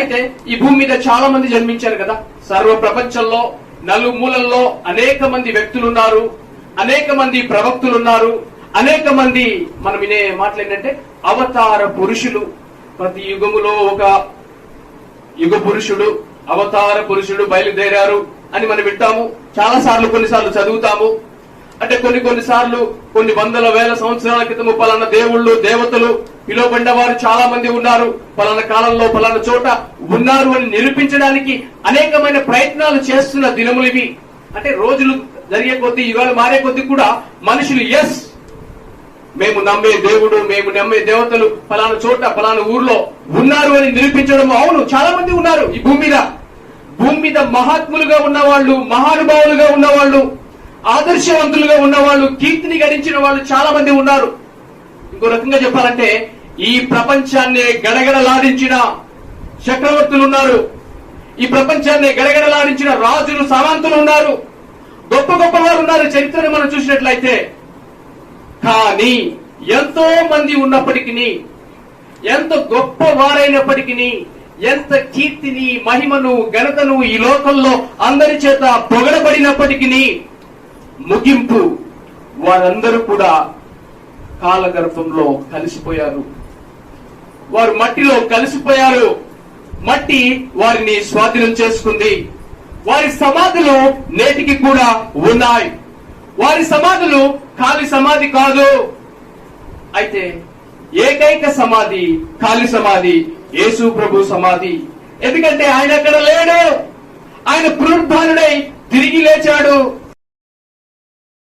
అయితే ఈ భూమి మీద చాలా మంది జన్మించారు కదా. సర్వ ప్రపంచంలో నలుమూలల్లో అనేక మంది వ్యక్తులున్నారు అనేక మంది ప్రవక్తులున్నారు అనేక మంది మనం వినే మాటలు ఏంటంటే అవతార పురుషులు. ప్రతి యుగములో ఒక యుగ పురుషుడు అవతార పురుషుడు బయలుదేరారు అని మనం వింటాము. చాలా సార్లు కొన్నిసార్లు చదువుతాము. అంటే కొన్ని కొన్ని సార్లు కొన్ని వందల వేల సంవత్సరాల క్రితం పలానా దేవుళ్ళు దేవతలు పిలువబడిన వారు చాలా మంది ఉన్నారు. పలానా కాలంలో పలానా చోట ఉన్నారు అని నిరూపించడానికి అనేకమైన ప్రయత్నాలు చేస్తున్న దినములు ఇవి. అంటే రోజులు జరిగే కొద్దీ యుగాలు మారే కొద్దీ కూడా మనుషులు ఎస్ మేము నమ్మే దేవుడు మేము నమ్మే దేవతలు ఫలానా చోట ఫలానా ఊర్లో ఉన్నారు అని నిరూపించడం అవును చాలా మంది ఉన్నారు ఈ భూమి మీద. భూమి మీద మహాత్ములుగా ఉన్నవాళ్ళు మహానుభావులుగా ఉన్నవాళ్ళు ఆదర్శవంతులుగా ఉన్నవాళ్ళు కీర్తిని గడించిన వాళ్ళు చాలా మంది ఉన్నారు. ఇంకో రకంగా చెప్పాలంటే ఈ ప్రపంచాన్ని గడగడలాడించిన చక్రవర్తులు ఉన్నారు. ఈ ప్రపంచాన్ని గడగడలాడించిన రాజులు సామంతులు ఉన్నారు. గొప్ప గొప్ప వారు ఉన్నారు. చరిత్రను మనం చూసినట్లయితే. కానీ ఎంతో మంది ఉన్నప్పటికీ ఎంత గొప్ప వారైనప్పటికీ ఎంత కీర్తిని మహిమను ఘనతను ఈ లోకంలో అందరి చేత పొగడబడినప్పటికీ ముగింపు వారందరూ కూడా కాలగర్భంలో కలిసిపోయారు. వారు మట్టిలో కలిసిపోయారు. మట్టి వారిని స్వాధీనం చేసుకుంది. వారి సమాధులు నేటికి కూడా ఉన్నాయి. వారి సమాధులు ఖాళీ సమాధి కాదు. అయితే ఏకైక సమాధి ఖాళీ సమాధి యేసు ప్రభు సమాధి. ఎందుకంటే ఆయన అక్కడ లేడు. ఆయన పునరుద్ధానుడై తిరిగి లేచాడు.